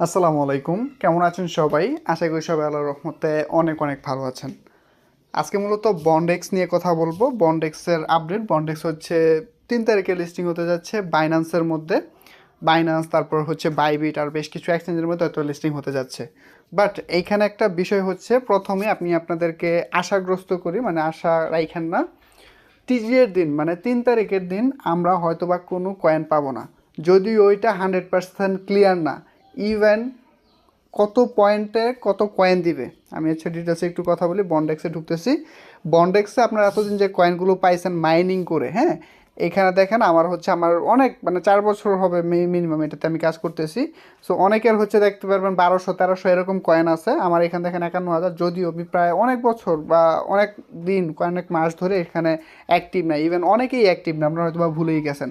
আসসালামু আলাইকুম। কেমন আছেন সবাই? আশা করি সবাই আল্লাহর রহমতে অনেক অনেক ভালো আছেন। আজকে মূলত বন্ডেক্স নিয়ে কথা বলব। বন্ডেক্সের আপডেট বন্ডেক্স হচ্ছে তিন তারিখে লিস্টিং হতে যাচ্ছে বাইন্যান্সের মধ্যে। বাইন্যান্স তারপর হচ্ছে বাইবিট আর বেশ কিছু এক্সচেঞ্জের মধ্যে হয়তো লিস্টিং হতে যাচ্ছে। বাট এইখানে একটা বিষয় হচ্ছে, প্রথমে আপনি আপনাদেরকে আশাগ্রস্ত করি মানে আশা রাইখান না। টিজিএর দিন মানে তিন তারিখের দিন আমরা হয়তোবা কোনো কয়েন পাবো না। যদি ওইটা হান্ড্রেড পার্সেন্ট ক্লিয়ার না। ইভেন কত পয়েন্টে কত কয়েন দিবে? আমি হচ্ছে ডিটেলসে একটু কথা বলি বন্ডেক্সে ঢুকতেছি। বন্ডেক্সে আপনারা এতদিন যে কয়েনগুলো পাইছেন মাইনিং করে হ্যাঁ? এখানে দেখেন আমার হচ্ছে আমার অনেক মানে চার বছর হবে মিনিমাম এটাতে আমি কাজ করতেছি। সো অনেকের হচ্ছে দেখতে পারবেন বারোশো, তেরোশো এরকম কয়েন আছে। আমার এখানে দেখেন একান্ন হাজার, যদিও আমি প্রায় অনেক বছর বা অনেক দিন অনেক মাস ধরে এখানে অ্যাক্টিভ না ইভেন অনেকেই অ্যাক্টিভ না, আপনারা হয়তো বা ভুলেই গেছেন।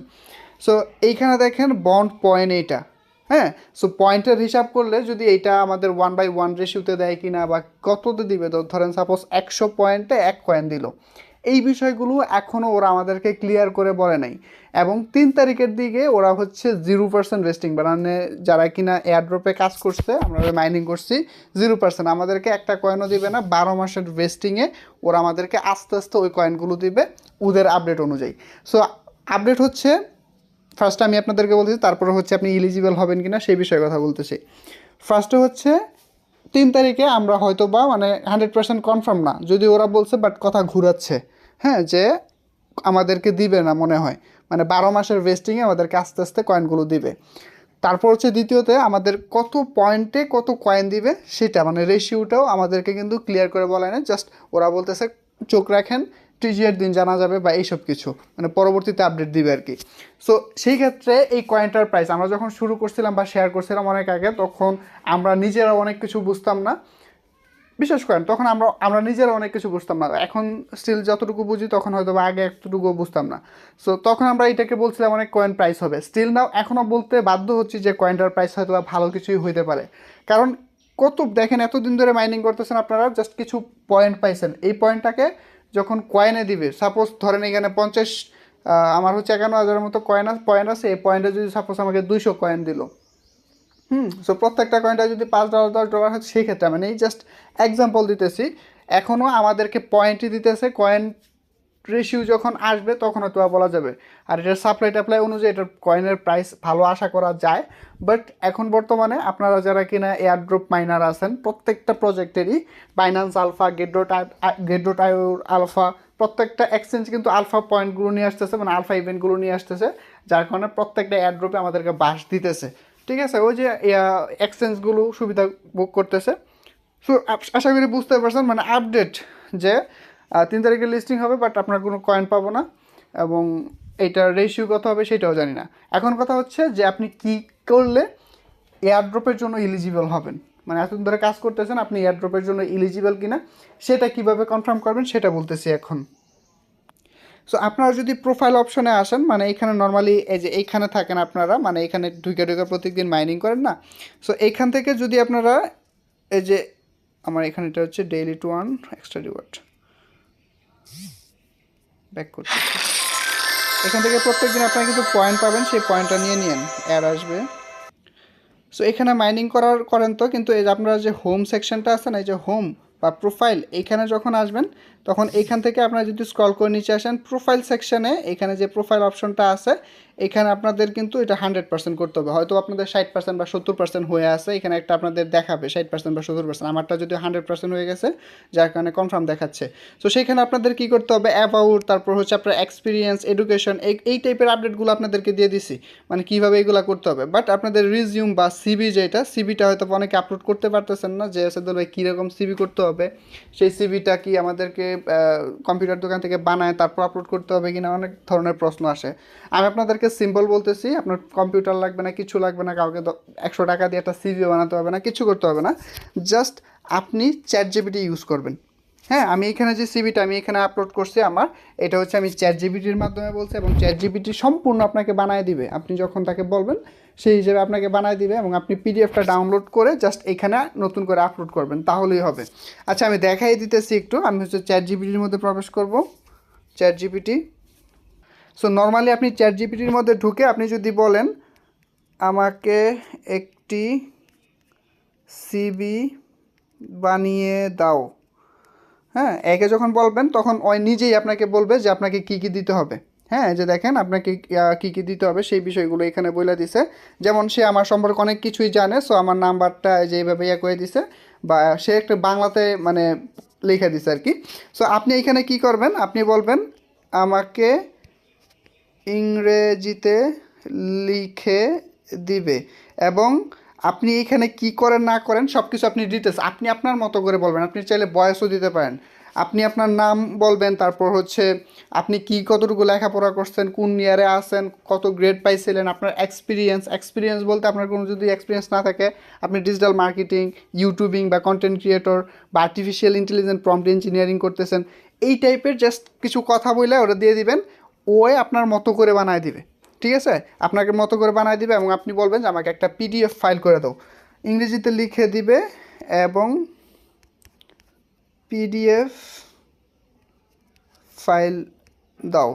সো এইখানে দেখেন বন্ড পয়েন্ট এইটা। হ্যাঁ সো পয়েন্টের হিসাব করলে যদি এইটা আমাদের ওয়ান বাই ওয়ান রেশিওতে দেয় কি না বা কততে দিবে ধরেন সাপোজ একশো পয়েন্টে এক কয়েন দিল। এই বিষয়গুলো এখনও ওরা আমাদেরকে ক্লিয়ার করে বলে নাই। এবং তিন তারিখের দিকে ওরা হচ্ছে জিরো পার্সেন্ট রেস্টিং মানে যারা কিনা এয়ারড্রপে কাজ করছে, আমরা মাইনিং করছি জিরো পার্সেন্ট আমাদেরকে একটা কয়েনও দিবে না, বারো মাসের ওয়েস্টিংয়ে ওরা আমাদেরকে আস্তে আস্তে ওই কয়েনগুলো দিবে, ওদের আপডেট অনুযায়ী। সো আপডেট হচ্ছে ফার্স্ট আমি আপনাদেরকে বলতেছি, তারপরে হচ্ছে আপনি ইলিজিবল হবেন কিনা সেই বিষয়ে কথা বলতেছি। ফার্স্টে হচ্ছে, তিন তারিখে আমরা হয়তো বা মানে হান্ড্রেড পার্সেন্ট কনফার্ম না, যদি ওরা বলছে বাট কথা ঘুরাচ্ছে হ্যাঁ যে আমাদেরকে দিবে না মনে হয়। মানে বারো মাসের ওয়েস্টিংয়ে আমাদেরকে আস্তে আস্তে কয়েনগুলো দিবে। তারপর হচ্ছে দ্বিতীয়তে আমাদের কত পয়েন্টে কত কয়েন দিবে সেটা মানে রেশিওটাও আমাদেরকে কিন্তু ক্লিয়ার করে বলে না জাস্ট ওরা বলতেছে, চোখ রাখেন টিজিএর দিন জানা যাবে বা এইসব কিছু। মানে পরবর্তীতে আপডেট দিবে আর কি। সো সেই ক্ষেত্রে এই কয়েনটার প্রাইস আমরা যখন শুরু করছিলাম বা শেয়ার করছিলাম অনেক আগে, তখন আমরা নিজেরা অনেক কিছু বুঝতাম না। বিশেষ করেন তখন আমরা আমরা নিজেরা অনেক কিছু বুঝতাম না। এখন স্টিল যতটুকু বুঝি, তখন হয়তো আগে এতটুকু বুঝতাম না। সো তখন আমরা এটাকে বলছিলাম অনেক কয়েন প্রাইস হবে। স্টিল নাও এখনও বলতে বাধ্য হচ্ছি যে কয়েনটার প্রাইস হয়তো বা ভালো কিছুই হইতে পারে। কারণ কত, দেখেন এতদিন ধরে মাইনিং করতেছেন আপনারা জাস্ট কিছু পয়েন্ট পাইছেন। এই পয়েন্টটাকে যখন কয়েনে দিবে সাপোজ ধরেন এখানে পঞ্চাশ আমার হচ্ছে একান্ন হাজারের মতো কয়েন পয়েন্ট আছে, এই পয়েন্টে যদি সাপোজ আমাকে দুইশো কয়েন দিল। হুম সো প্রত্যেকটা কয়েনটা যদি পাঁচ ডলার দশ ডলার হয় সেক্ষেত্রে মানে এই জাস্ট এক্সাম্পল দিতেছি। এখনও আমাদেরকে পয়েন্টই দিতেছে কয়েন রেশিও যখন আসবে, তখন হয়তো বলা যাবে। আর এটার সাপ্লাই টাপ্লাই অনুযায়ী এটার কয়েনের প্রাইস ভালো আশা করা যায়। বাট এখন বর্তমানে আপনারা যারা কিনা এয়ারড্রপ মাইনার আছেন, প্রত্যেকটা প্রজেক্টেরই বাইন্যান্স আলফা গেড্রো গেড্রো টাইর আলফা প্রত্যেকটা এক্সচেঞ্জ কিন্তু আলফা পয়েন্টগুলো নিয়ে আসতেছে মানে আলফা ইভেন্টগুলো নিয়ে আসতেছে, যার কারণে প্রত্যেকটা এয়ারড্রপে আমাদেরকে বাস দিতেছে। ঠিক আছে? ওই যে এক্সচেঞ্জগুলো সুবিধা বুক করতেছে। সো আশা করি বুঝতে পারছেন মানে আপডেট যে তিন তারিখে লিস্টিং হবে বাট আপনার কোনো কয়েন পাবো না, এবং এইটার রেশিও কত হবে সেটাও জানি না। এখন কথা হচ্ছে যে আপনি কি করলে এয়ারড্রপের জন্য ইলিজিবল হবেন? মানে এতদিন ধরে কাজ করতেছেন, আপনি এয়ারড্রপের জন্য ইলিজিবল কিনা, সেটা কীভাবে কনফার্ম করবেন সেটা বলতেছি এখন। সো আপনারা যদি প্রোফাইল অপশনে আসেন মানে এখানে নর্মালি এই যে এইখানে থাকেন আপনারা মানে এখানে ঢুকে ঢুকে প্রত্যেকদিন মাইনিং করেন না। সো এইখান থেকে যদি আপনারা এই যে, আমার এখানে এটা হচ্ছে daily two one extra reward back করতে এখান থেকে প্রত্যেক দিন আপনারা কিন্তু পয়েন্ট পাবেন, সেই পয়েন্টটা নিয়ে নিন। অ্যাড আসবে। সো এখানে মাইনিং করার, করেন তো, কিন্তু এই যে আপনারা যে হোম সেকশনটা আছে না, এই যে হোম বা প্রোফাইল এইখানে যখন আসবেন, তখন এইখান থেকে আপনারা যদি স্ক্রল করে নিচে আসেন প্রোফাইল সেকশনে এখানে যে প্রোফাইল অপশনটা আছে এখানে আপনাদের কিন্তু এটা হান্ড্রেড পার্সেন্ট করতে হবে। হয়তো আপনাদের ষাট পার্সেন্ট বা সত্তর পার্সেন্ট হয়ে আছে এখানে একটা আপনাদের দেখাবে ষাট পার্সেন্ট বা সত্তর পার্সেন্ট আমারটা যদি হান্ড্রেড পার্সেন্ট হয়ে গেছে, যার কারণে কনফার্ম দেখাচ্ছে। তো সেখানে আপনাদের কী করতে হবে? অ্যাবাউট তারপর হচ্ছে আপনার এক্সপিরিয়েন্স এডুকেশন এই এই টাইপের আপডেটগুলো আপনাদেরকে দিয়ে দিছি। মানে কীভাবে এগুলো করতে হবে? বাট আপনাদের রিজিউম বা সিবি যেটা সিবিটা হয়তো অনেকে আপলোড করতে পারতেছেন না, যে সাদুল ভাই কীরকম সিবি করতে হবে? সেই সিভিটা কি আমাদেরকে কম্পিউটার দোকান থেকে বানায় তারপর আপলোড করতে হবে কিনা অনেক ধরনের প্রশ্ন আসে। আমি আপনাদেরকে সিম্পল বলতেছি, আপনার কম্পিউটার লাগবে না, কিছু লাগবে না, কাউকে একশো টাকা দিয়ে একটা সিভি বানাতে হবে না, কিছু করতে হবে না। জাস্ট আপনি চ্যাট জিবিটি ইউজ করবেন। হ্যাঁ আমি এখানে যে সিবিটা আমি এখানে আপলোড করছি আমার, এটা হচ্ছে আমি চ্যাট জিবিটির মাধ্যমে বলছি এবং চ্যাট জিবিটি সম্পূর্ণ আপনাকে বানায় দিবে। আপনি যখন তাকে বলবেন, সেই হিসেবে আপনাকে বানায় দিবে এবং আপনি পিডিএফটা ডাউনলোড করে জাস্ট এখানে নতুন করে আপলোড করবেন, তাহলেই হবে। আচ্ছা আমি দেখাই দিতেছি একটু, আমি হচ্ছে চ্যাট জিবিটির মধ্যে প্রবেশ করব। চ্যাট জিবিটি সো নর্মালি আপনি চ্যাট জিপিটির মধ্যে ঢুকে আপনি যদি বলেন, আমাকে একটি সিবি বানিয়ে দাও। হ্যাঁ একে যখন বলবেন, তখন ওই নিজেই আপনাকে বলবে যে আপনাকে কি কি দিতে হবে। হ্যাঁ যে দেখেন, আপনাকে কি কি দিতে হবে সেই বিষয়গুলো এখানে বলে দিছে। যেমন সে আমার সম্পর্কে অনেক কিছুই জানে সো আমার নাম্বারটা যে এইভাবে ইয়ে করে দিছে, বা সে একটা বাংলাতে মানে লিখে দিছে আর কি। সো আপনি এখানে কি করবেন? আপনি বলবেন, আমাকে ইংরেজিতে লিখে দিবে এবং আপনি এখানে কি করেন, না করেন সব কিছু আপনি ডিটেলস আপনি আপনার মতো করে বলবেন। আপনি চাইলে বয়সও দিতে পারেন। আপনি আপনার নাম বলবেন, তারপর হচ্ছে আপনি কি কতটুকু লেখাপড়া করছেন, কোন ইয়ারে আছেন, কত গ্রেড পাইছিলেন, আপনার এক্সপিরিয়েন্স এক্সপিরিয়েন্স বলতে আপনার কোনো যদি এক্সপিরিয়েন্স না থাকে, আপনি ডিজিটাল মার্কেটিং ইউটিউবিং বা কন্টেন্ট ক্রিয়েটর বা আর্টিফিশিয়াল ইন্টেলিজেন্ট প্রম্পট ইঞ্জিনিয়ারিং করতেছেন, এই টাইপের জাস্ট কিছু কথা বলে ওটা দিয়ে দিবেন ওই আপনার মতো করে বানায় দিবে। ঠিক আছে? আপনাকে মতো করে বানায় দিবে এবং আপনি বলবেন যে আমাকে একটা পিডিএফ ফাইল করে দাও। ইংরেজিতে লিখে দিবে এবং পিডিএফ ফাইল দাও।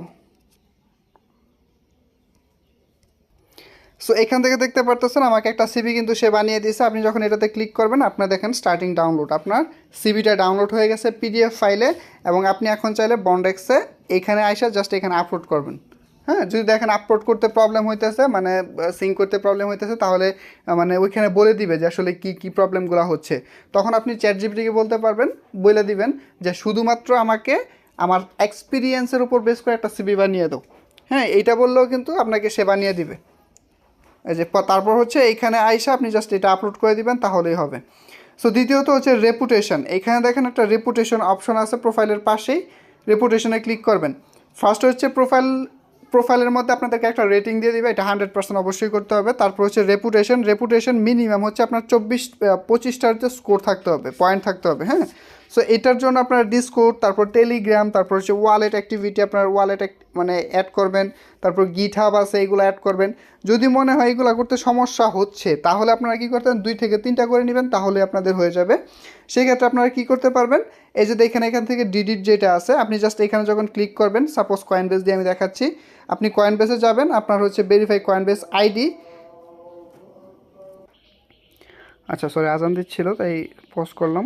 সো এখান থেকে দেখতে পারতেছেন আমাকে একটা সিবি কিন্তু সে বানিয়ে দিয়েছে। আপনি যখন এটাতে ক্লিক করবেন, আপনার দেখেন স্টার্টিং ডাউনলোড আপনার সিবিটা ডাউনলোড হয়ে গেছে পিডিএফ ফাইলে এবং আপনি এখন চাইলে বন্ডেক্সে এখানে আইসা জাস্ট এখানে আপলোড করবেন। হ্যাঁ যদি দেখেন আপলোড করতে প্রবলেম হইতেছে মানে সিঙ্ক করতে প্রবলেম হইতেছে, তাহলে মানে ওইখানে বলে দিবে যে আসলে কি কি প্রবলেমগুলো হচ্ছে। তখন আপনি চ্যাট জিপিটিকে বলতে পারবেন, বলে দিবেন যে শুধুমাত্র আমাকে আমার এক্সপিরিয়েন্সের উপর বেস করে একটা সিবি বানিয়ে দাও। হ্যাঁ এইটা বললেও কিন্তু আপনাকে সে বানিয়ে দিবে। এই যে তারপর হচ্ছে এইখানে আইসা আপনি জাস্ট এটা আপলোড করে দিবেন, তাহলেই হবে। সো দ্বিতীয়ত হচ্ছে রেপুটেশন এখানে দেখেন একটা রেপুটেশন অপশন আছে প্রোফাইলের পাশেই। রেপুটেশনে ক্লিক করবেন। ফার্স্ট হচ্ছে প্রোফাইল প্রোফাইলের মধ্যে আপনাদেরকে একটা রেটিং দিয়ে দিবে, এটা হান্ড্রেড পার্সেন্ট অবশ্যই করতে হবে। তারপর হচ্ছে রেপুটেশন রেপুটেশন মিনিমাম হচ্ছে আপনার চব্বিশ পঁচিশটার যে স্কোর থাকতে হবে পয়েন্ট থাকতে হবে হ্যাঁ? সো এটার জন্য আপনার ডিসকোড তারপর টেলিগ্রাম তারপর হচ্ছে ওয়ালেট অ্যাক্টিভিটি আপনার ওয়ালেট মানে অ্যাড করবেন, তারপর গিট হাব আছে, এগুলো অ্যাড করবেন। যদি মনে হয় এগুলো করতে সমস্যা হচ্ছে, তাহলে আপনারা কী করতেন, দুই থেকে তিনটা করে নেবেন, তাহলে আপনাদের হয়ে যাবে। সেক্ষেত্রে আপনারা কী করতে পারবেন, এই যে এখানে এখান থেকে ডিডিট যেটা আছে, আপনি জাস্ট এখানে যখন ক্লিক করবেন সাপোজ কয়েন বেস দিয়ে আমি দেখাচ্ছি, আপনি কয়েন বেসে যাবেন, আপনার হচ্ছে ভেরিফাই কয়েন বেস আইডি আচ্ছা সরি আজান দিচ্ছিল, তাই পোস্ট করলাম।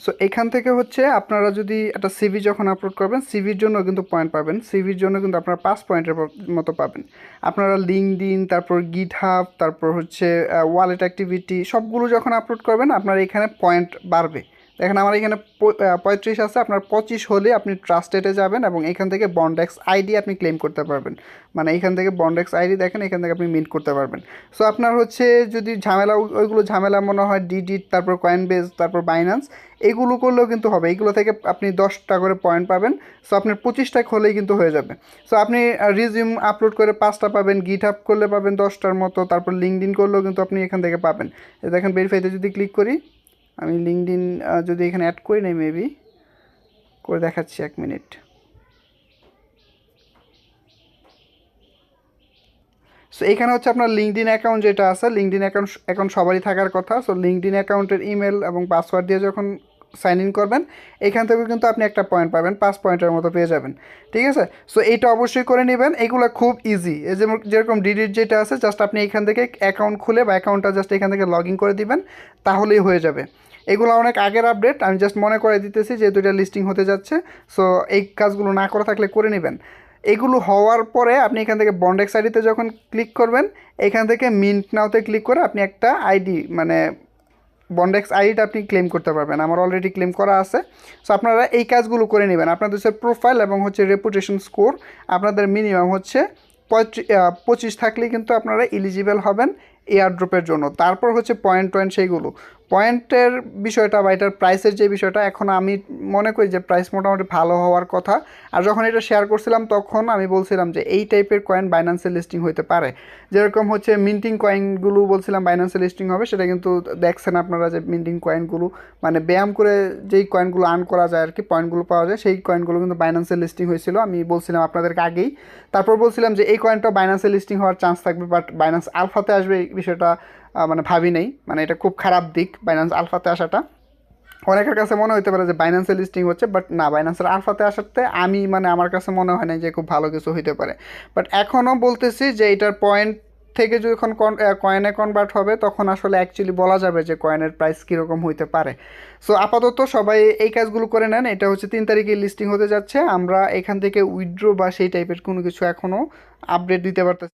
সো এখান থেকে হচ্ছে আপনারা যদি একটা সিভি যখন আপলোড করবেন সিভির জন্য কিন্তু পয়েন্ট পাবেন। সিভির জন্য কিন্তু আপনারা পাঁচ পয়েন্টের মতো পাবেন। আপনারা লিঙ্ক দিন তারপর গিট হাব তারপর হচ্ছে ওয়ালেট অ্যাক্টিভিটি সবগুলো যখন আপলোড করবেন, আপনার এখানে পয়েন্ট বাড়বে। দেখেন আমার এখানে পঁয়ত্রিশ আছে, আপনার পঁচিশ হলে আপনি ট্রাস্টেটে যাবেন এবং এখান থেকে বন্ডেক্স আইডি আপনি ক্লেম করতে পারবেন। মানে এখান থেকে বন্ডেক্স আইডি দেখেন, এখান থেকে আপনি মিন্ট করতে পারবেন। সো আপনার হচ্ছে যদি ঝামেলা ওইগুলো ঝামেলা মনে হয় ডিডিট, তারপর কয়েন বেস তারপর বাইন্যান্স এগুলো করলেও কিন্তু হবে। এগুলো থেকে আপনি দশটা করে পয়েন্ট পাবেন। সো আপনার পঁচিশটা হলেই কিন্তু হয়ে যাবে। সো আপনি রিজিউম আপলোড করে পাঁচটা পাবেন গিট আপ করলে পাবেন দশটার মতো, তারপর লিঙ্কড করলেও কিন্তু আপনি এখান থেকে পাবেন। দেখেন ভেরিফাইতে যদি ক্লিক করি আমি লিঙ্কড যদি এখানে অ্যাড করি নাই মেবি করে দেখাচ্ছি এক মিনিট সো এখানে হচ্ছে আপনার লিঙ্কডিন অ্যাকাউন্ট যেটা আছে লিঙ্কডিন অ্যাকাউন্ট অ্যাকাউন্ট সবারই থাকার কথা। সো লিঙ্কডিন অ্যাকাউন্টের ইমেল এবং পাসওয়ার্ড দিয়ে যখন সাইন ইন করবেন, এখান থেকে কিন্তু আপনি একটা পয়েন্ট পাবেন, পাঁচ পয়েন্টের মতো পেয়ে যাবেন। ঠিক আছে? সো এইটা অবশ্যই করে নেবেন। এগুলো খুব ইজি এই যেমন যেরকম ডিডিট যেটা আছে জাস্ট আপনি এখান থেকে অ্যাকাউন্ট খুলে বা অ্যাকাউন্টটা জাস্ট এখান থেকে লগ ইন করে দিবেন, তাহলেই হয়ে যাবে। এগুলো অনেক আগের আপডেট আমি জাস্ট মনে করে দিতেছি যে দুইটা লিস্টিং হতে যাচ্ছে। সো এই কাজগুলো না করে থাকলে করে নেবেন। এগুলো হওয়ার পরে আপনি এখান থেকে বন্ডেক্স আইডিতে যখন ক্লিক করবেন, এখান থেকে মিন্ট নাওতে ক্লিক করে আপনি একটা আইডি মানে বন্ডেক্স আইডিটা আপনি ক্লেম করতে পারবেন। আমার অলরেডি ক্লেম করা আছে। সো আপনারা এই কাজগুলো করে নেবেন। আপনাদের হচ্ছে প্রোফাইল এবং হচ্ছে রেপুটেশন স্কোর আপনাদের মিনিমাম হচ্ছে পঁয়ত্রিশ পঁচিশ থাকলেই কিন্তু আপনারা এলিজিবল হবেন এয়ার ড্রপের জন্য। তারপর হচ্ছে পয়েন্ট টয়েন্ট সেইগুলো। পয়েন্টের বিষয়টা বা এটার প্রাইসের যে বিষয়টা, এখন আমি মনে করি যে প্রাইস মোটামুটি ভালো হওয়ার কথা। আর যখন এটা শেয়ার করছিলাম, তখন আমি বলছিলাম যে এই টাইপের কয়েন বাইন্যান্সে লিস্টিং হতে পারে। যেরকম হচ্ছে মিন্টিং কয়েনগুলো বলছিলাম বাইন্যান্সে লিস্টিং হবে, সেটা কিন্তু দেখছেন আপনারা যে মিন্টিং কয়েনগুলো মানে ব্যায়াম করে যেই কয়েনগুলো আর্ন করা যায় আর কি, পয়েন্টগুলো পাওয়া যায়, সেই কয়েনগুলো কিন্তু বাইন্যান্সে লিস্টিং হয়েছিল। আমি বলছিলাম আপনাদেরকে আগেই। তারপর বলছিলাম যে এই কয়েনটা বাইন্যান্সে লিস্টিং হওয়ার চান্স থাকবে বাট বাইন্যান্স আলফাতে আসবে এই বিষয়টা। মানে ভাবি নেই। মানে এটা খুব খারাপ দিক বাইন্যান্স আলফাতে আসাটা। অনেকের কাছে মনে হতে পারে যে বাইন্যান্সের লিস্টিং হচ্ছে বাট না বাইন্যান্সের আলফাতে আসাতে আমি মানে আমার কাছে মনে হয় না যে খুব ভালো কিছু হইতে পারে। বাট এখনও বলতেছি যে এটার পয়েন্ট থেকে যখন কয়েনে কনভার্ট হবে, তখন আসলে অ্যাকচুয়ালি বলা যাবে যে কয়েনের প্রাইস কীরকম হইতে পারে। সো আপাতত সবাই এই কাজগুলো করে নেন। এটা হচ্ছে তিন তারিখে লিস্টিং হতে যাচ্ছে। আমরা এখান থেকে উইড্রো বা সেই টাইপের কোনো কিছু এখনও আপডেট দিতে পারতেছি